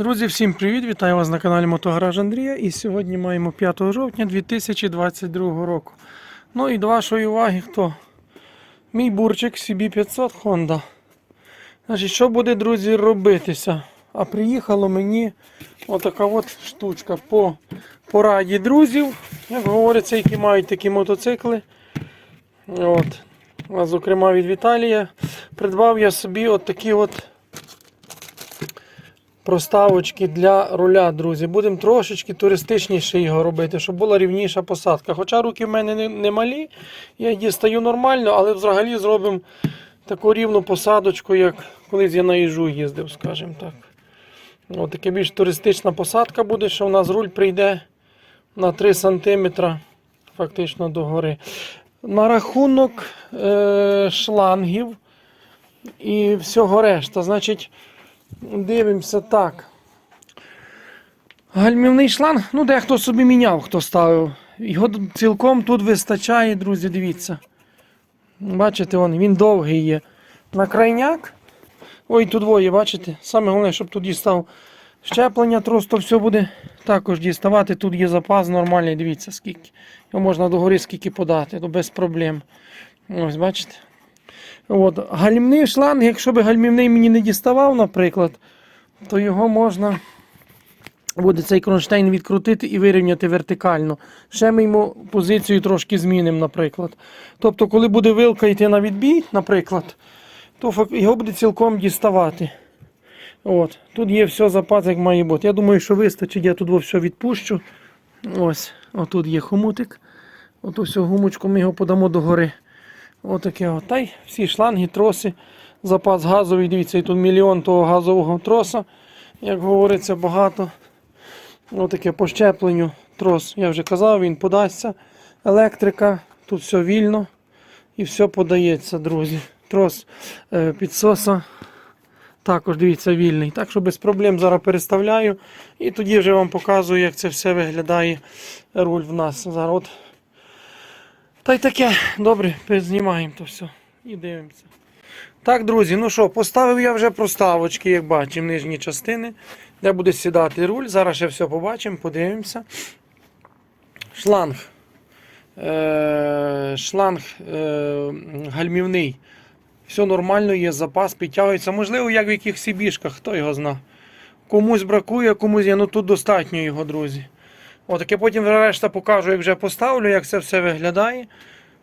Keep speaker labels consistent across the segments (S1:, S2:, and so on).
S1: Друзі, всім привіт! Вітаю вас на каналі Мотогараж Андрія. І сьогодні маємо 5 жовтня 2022 року. Ну і до вашої уваги хто? Мій бурчик CB500 Honda. Значить, що буде, друзі, робитися? А приїхало мені отака от штучка по пораді друзів. Як говориться, які мають такі мотоцикли. От. А зокрема від Віталія. Придбав я собі от такі от проставочки для руля, друзі. Будемо трошечки туристичніше його робити, щоб була рівніша посадка. Хоча руки в мене не, малі, я дістаю нормально, але взагалі зробимо таку рівну посадочку, як колись я на їжу їздив, скажімо так. Ось таке більш туристична посадка буде, що в нас руль прийде на 3 см фактично догори. На рахунок е- шлангів і всього решта. Значить, Дивимося так. Гальмівний шланг, ну дехто собі міняв, хто ставив. Його цілком тут вистачає, друзі, дивіться. Бачите, он, він довгий є. На крайняк. Ой, тут двоє, бачите? Саме головне, щоб тут дістав щеплення, просто все буде також діставати. Тут є запас нормальний, дивіться, скільки. Його можна догори скільки подати, то без проблем. Ось, бачите? От. Гальмівний шланг, якщо би гальмівний мені не діставав, наприклад, то його можна буде цей кронштейн відкрутити і вирівняти вертикально. Ще ми йому позицію трошки змінимо, наприклад. Тобто, коли буде вилка йти на відбій, наприклад, то його буде цілком діставати. От. Тут є все запас, як має бути. Я думаю, що вистачить, я тут все відпущу. Ось, отут є хомутик. Оту всю гумочку ми його подамо догори. Отаке от. Та й всі шланги, троси, запас газовий. Дивіться, і тут мільйон того газового троса, як говориться, багато. Отаке по щепленню трос. Я вже казав, він подасться. Електрика, тут все вільно і все подається, друзі. Трос е, підсоса. Також дивіться вільний. Так що без проблем зараз переставляю. І тоді вже вам показую, як це все виглядає руль в нас. Зараз та й таке, добре, знімаємо то все і дивимося. Так, друзі, ну що, поставив я вже проставочки, як бачимо, нижні частини, де буде сідати руль. Зараз ще все побачимо, подивимося. Шланг. Е, шланг е, гальмівний. Все нормально, є запас, підтягується. Можливо, як в якихось сібішках, хто його зна. Комусь бракує, комусь є, ну тут достатньо його, друзі. От, я потім решта покажу, як вже поставлю, як це все виглядає.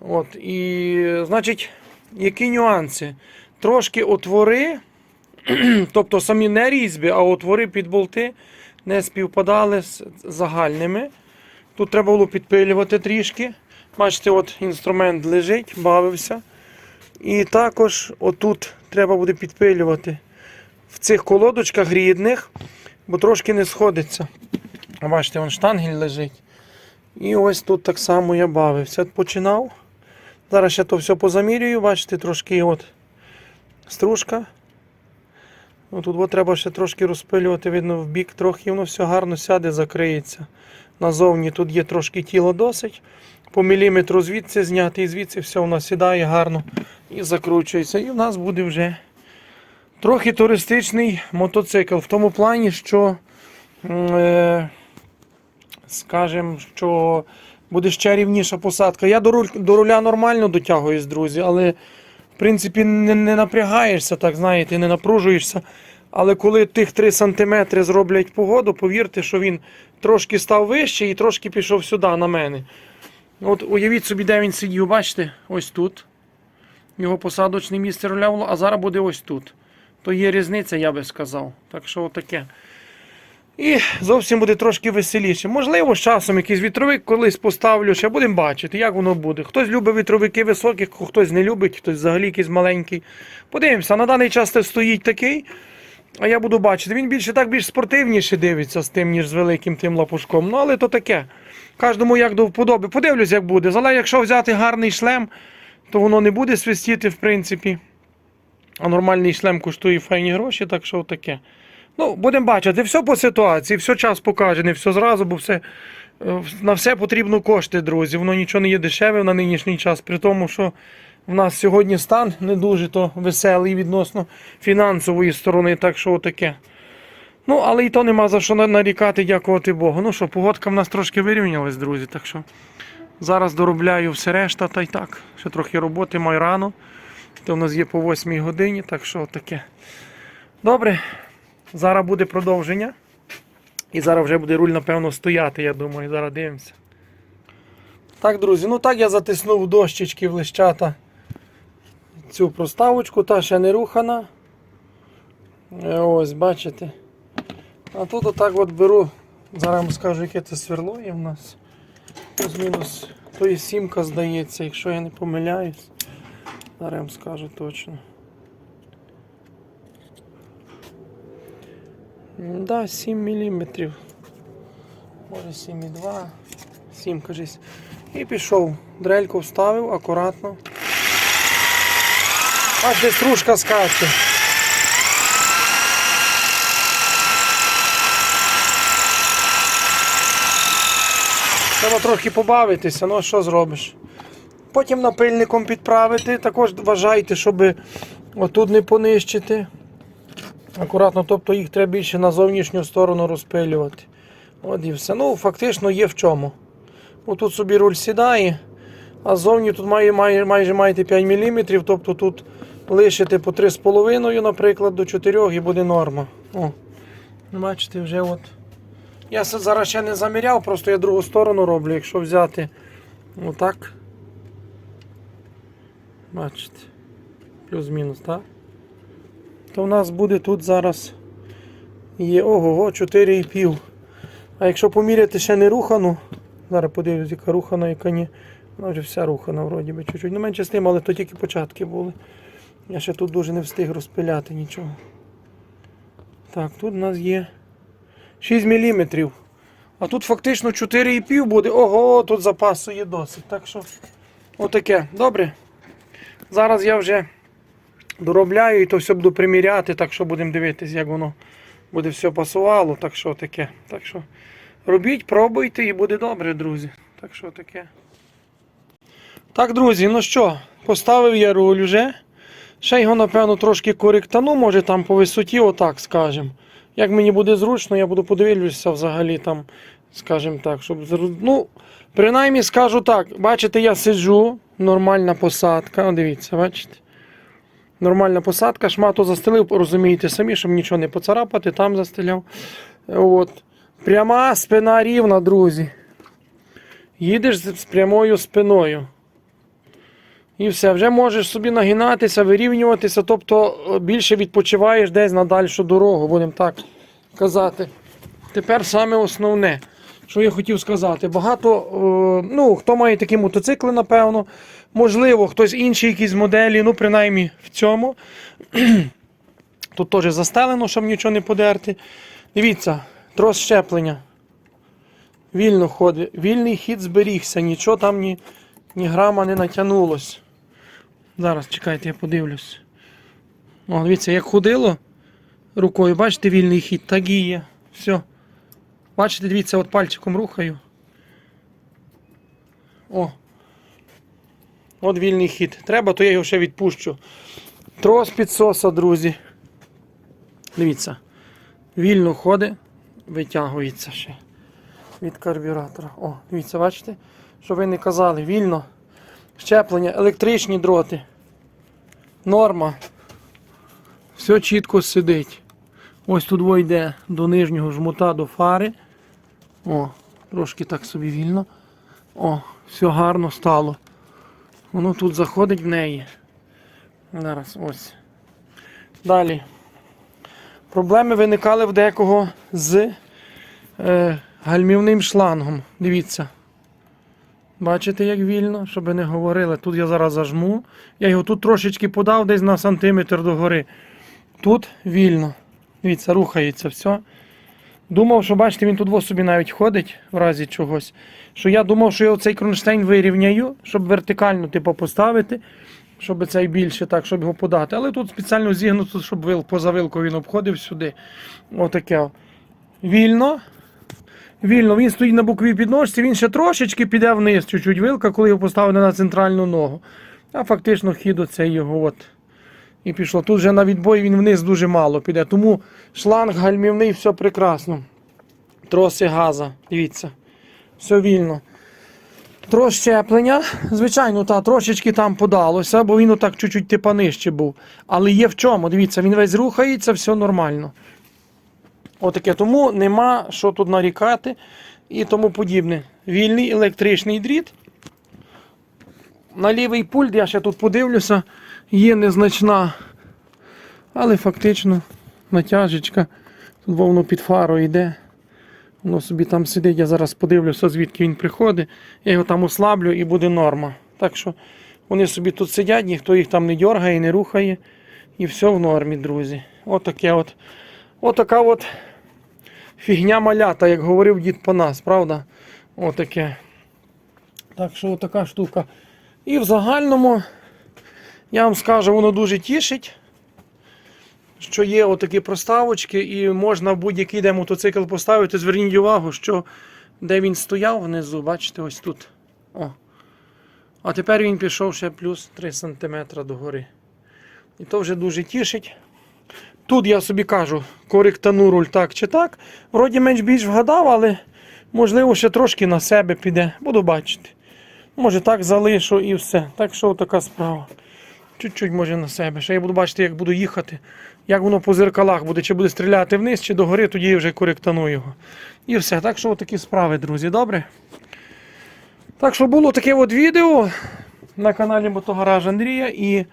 S1: От, і, значить, які нюанси? Трошки отвори, тобто самі не різьби, а отвори під болти не співпадали з загальними. Тут треба було підпилювати трішки. Бачите, от інструмент лежить, бавився. І також отут треба буде підпилювати в цих колодочках рідних, бо трошки не сходиться. А Бачите, вон штангель лежить. І ось тут так само я бавився. Починав. Зараз ще то все позамірюю, бачите, трошки от стружка. Ну, тут треба ще трошки розпилювати, видно, в бік трохи воно все гарно сяде, закриється. Назовні тут є трошки тіло досить. По міліметру звідси зняти і звідси все воно сідає гарно і закручується. І в нас буде вже трохи туристичний мотоцикл. В тому плані, що. Е, скажем, що буде ще рівніша посадка. Я до, руль, до руля нормально дотягуюсь, друзі, але в принципі не, не напрягаєшся, так знаєте, не напружуєшся. Але коли тих 3 см зроблять погоду, повірте, що він трошки став вище і трошки пішов сюди на мене. От уявіть собі, де він сидів, бачите, ось тут. Його посадочне місце руля було, а зараз буде ось тут. То є різниця, я би сказав. Так що отаке. І зовсім буде трошки веселіше. Можливо, з часом якийсь вітровик колись поставлю, ще будемо бачити, як воно буде. Хтось любить вітровики високі, хтось не любить, хтось взагалі якийсь маленький. Подивимося, на даний час це стоїть такий. А я буду бачити. Він більше так більш спортивніше дивиться з тим, ніж з великим тим лапушком. Ну, але то таке. Кожному як до вподоби. Подивлюсь, як буде. Але якщо взяти гарний шлем, то воно не буде свистіти, в принципі. А нормальний шлем коштує файні гроші, так що таке. Ну, будемо бачити, все по ситуації, все час покаже, не все зразу, бо все, е, на все потрібно кошти, друзі. Воно нічого не є дешеве на нинішній час, при тому, що в нас сьогодні стан не дуже то веселий відносно фінансової сторони, так що таке. Ну, але і то нема за що нарікати, дякувати Богу. Ну що, погодка в нас трошки вирівнялась, друзі. Так що зараз доробляю все решта, та й так. Ще трохи роботи маю рано. То в нас є по 8 годині, так що таке. Добре, зараз буде продовження. І зараз вже буде руль, напевно, стояти, я думаю. Зараз дивимося. Так, друзі, ну так я затиснув дощечки в лищата цю проставочку, та ще не рухана. Е, Ось, бачите. А тут отак от беру, зараз вам скажу, яке це сверло є в нас. Плюс-мінус. То є сімка, здається, якщо я не помиляюсь. Зараз я вам скажу точно. Да, 7 мм. Може 7,2. 7, кажись. І пішов. Дрельку вставив акуратно. Аж десь стружка скаче. Треба трохи побавитися, ну що зробиш. Потім напильником підправити. Також вважайте, щоб отут не понищити. Акуратно, тобто їх треба більше на зовнішню сторону розпилювати. От і все. Ну, фактично є в чому. Отут собі руль сідає, а ззовні тут має, має, майже маєте 5 мм, тобто тут лишите по 3,5, наприклад, до 4 і буде норма. О, бачите, вже от. Я зараз ще не заміряв, просто я другу сторону роблю, якщо взяти отак. Бачите. Плюс-мінус, так? То в нас буде тут зараз є ого, 4,5. А якщо поміряти ще не рухану, зараз подивлюсь, яка рухана, яка ні. Вона вже вся рухана, вроді би, чуть-чуть. Ну менше з тим, але то тільки початки були. Я ще тут дуже не встиг розпиляти нічого. Так, тут у нас є 6 мм. А тут фактично 4,5 буде. Ого, тут запасу є досить. Так що, отаке. Добре. Зараз я вже доробляю і то все буду приміряти, так що будемо дивитися, як воно буде все пасувало. Так що таке. Так що робіть, пробуйте і буде добре, друзі. Так що таке. Так, друзі, ну що, поставив я руль вже. Ще його, напевно, трошки коректану, може там по висоті, отак скажемо. Як мені буде зручно, я буду подивлюся взагалі там, скажімо так, щоб Ну, принаймні скажу так, бачите, я сиджу, нормальна посадка. Дивіться, бачите? Нормальна посадка, шмату застелив, розумієте самі, щоб нічого не поцарапати, там застеляв. От. Пряма спина рівна, друзі. Їдеш з прямою спиною. І все, вже можеш собі нагинатися, вирівнюватися, тобто е, більше відпочиваєш десь на дальшу дорогу, будемо так казати. Тепер саме основне, що я хотів сказати. Багато, е, ну, хто має такі мотоцикли, напевно, можливо, хтось інший якісь моделі, ну, принаймні в цьому. Тут теж застелено, щоб нічого не подерти. Дивіться, трос щеплення. Вільно ходить. Вільний хід зберігся, нічого там ні, ні грама не натягнулось. Зараз чекайте, я подивлюсь. О, дивіться, як ходило рукою, бачите, вільний хід, так і є. Все. Бачите, дивіться, от пальчиком рухаю. О. От вільний хід. Треба, то я його ще відпущу. Трос підсоса, друзі. Дивіться. Вільно ходить, витягується ще від карбюратора. О, дивіться, бачите? Що ви не казали, вільно. Щеплення, електричні дроти. Норма. Все чітко сидить. Ось тут йде до нижнього жмута до фари. О, трошки так собі вільно. О, все гарно стало. Воно тут заходить в неї. Зараз ось. Далі. Проблеми виникали в декого з е, гальмівним шлангом. Дивіться. Бачите, як вільно, щоб не говорили. Тут я зараз зажму. Я його тут трошечки подав десь на сантиметр догори. Тут вільно. Дивіться, рухається все. Думав, що бачите, він тут в собі навіть ходить в разі чогось. Що я думав, що я оцей кронштейн вирівняю, щоб вертикально типу, поставити, щоб цей більше так, щоб його подати. Але тут спеціально зігнуто, щоб вил, поза вилку він обходив сюди. Отаке. Вільно. Вільно, він стоїть на боковій підножці, він ще трошечки піде вниз, чуть-чуть вилка, коли його поставили на центральну ногу. А фактично хід оцей його от І пішло. Тут вже на відбой він вниз дуже мало піде. Тому шланг гальмівний, все прекрасно. Троси газа, дивіться. Все вільно. Трос щеплення, звичайно, та, трошечки там подалося, бо він отак чуть-чуть типа нижче був. Але є в чому, дивіться, він весь рухається, все нормально. Отаке, тому нема що тут нарікати і тому подібне. Вільний електричний дріт. На лівий пульт, я ще тут подивлюся, є незначна, але фактично натяжечка. Тут воно під фарою йде. Воно собі там сидить, я зараз подивлюся, звідки він приходить. Я його там ослаблю і буде норма. Так що вони собі тут сидять, ніхто їх там не дергає, не рухає. І все в нормі, друзі. Отаке от. Отака от фігня малята, як говорив дід по нас, правда? Отаке. Так що отака штука. І в загальному, я вам скажу, воно дуже тішить, що є отакі проставочки, і можна будь-який де мотоцикл поставити. Зверніть увагу, що де він стояв внизу, бачите, ось тут. О. А тепер він пішов ще плюс 3 см догори. І то вже дуже тішить. Тут я собі кажу, коректану руль так чи так. Вроді менш більш вгадав, але можливо ще трошки на себе піде. Буду бачити. Може так залишу і все. Так що така справа. Чуть-чуть може на себе. Ще я буду бачити, як буду їхати, як воно по зеркалах буде, чи буде стріляти вниз, чи догори, тоді я вже коректану його. І все. Так що такі справи, друзі, добре? Так що було таке от відео на каналі Мотогараж Андрія і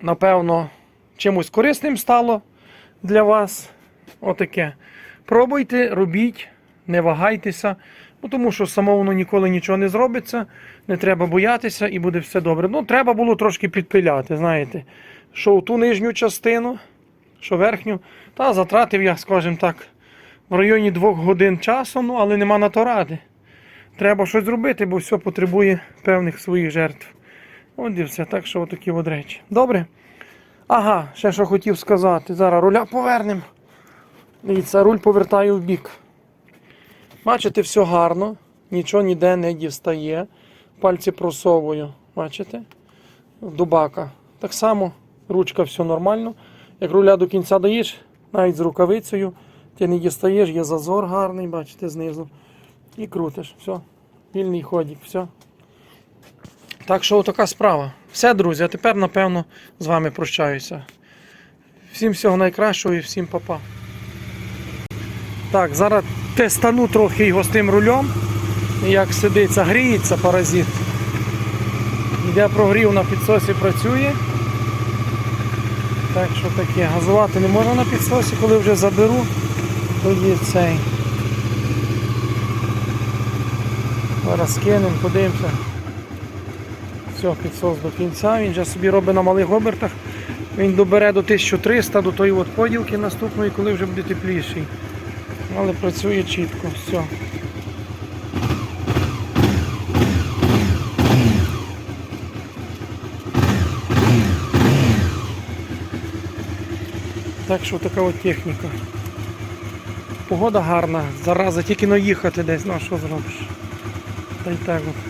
S1: напевно чимось корисним стало для вас. Отаке. Пробуйте, робіть, не вагайтеся, тому що само воно ніколи нічого не зробиться, не треба боятися і буде все добре. Ну, треба було трошки підпиляти, знаєте, що в ту нижню частину, що верхню, та затратив я, скажімо так, в районі двох годин часу, ну, але нема на то ради. Треба щось зробити, бо все потребує певних своїх жертв. От і все. Так що отакі от речі. Добре? Ага, ще що хотів сказати. Зараз руля повернемо. Дивіться, руль повертаю в бік. Бачите, все гарно, нічого ніде не дістає. Пальці просовую. Бачите? Дубака. Так само ручка все нормально. Як руля до кінця даєш, навіть з рукавицею, ти не дістаєш, є зазор гарний, бачите, знизу. І крутиш. Все. Вільний ходик, все. Так що така справа. Все, друзі, а тепер, напевно, з вами прощаюся. Всім всього найкращого і всім па-па. Так, зараз тестану трохи його з тим рулем. Як сидиться, гріється паразит. Йде прогрів на підсосі працює. Так що таке, газувати не можна на підсосі, коли вже заберу, тоді цей. Зараз кинемо, подивимося. Все, підсос до кінця. Він вже собі робить на малих обертах. Він добере до 1300 до тої от поділки наступної, коли вже буде тепліший. Але працює чітко. Все. Так що така от техніка. Погода гарна, зараза, тільки наїхати десь, ну а що зробиш? Та й так от.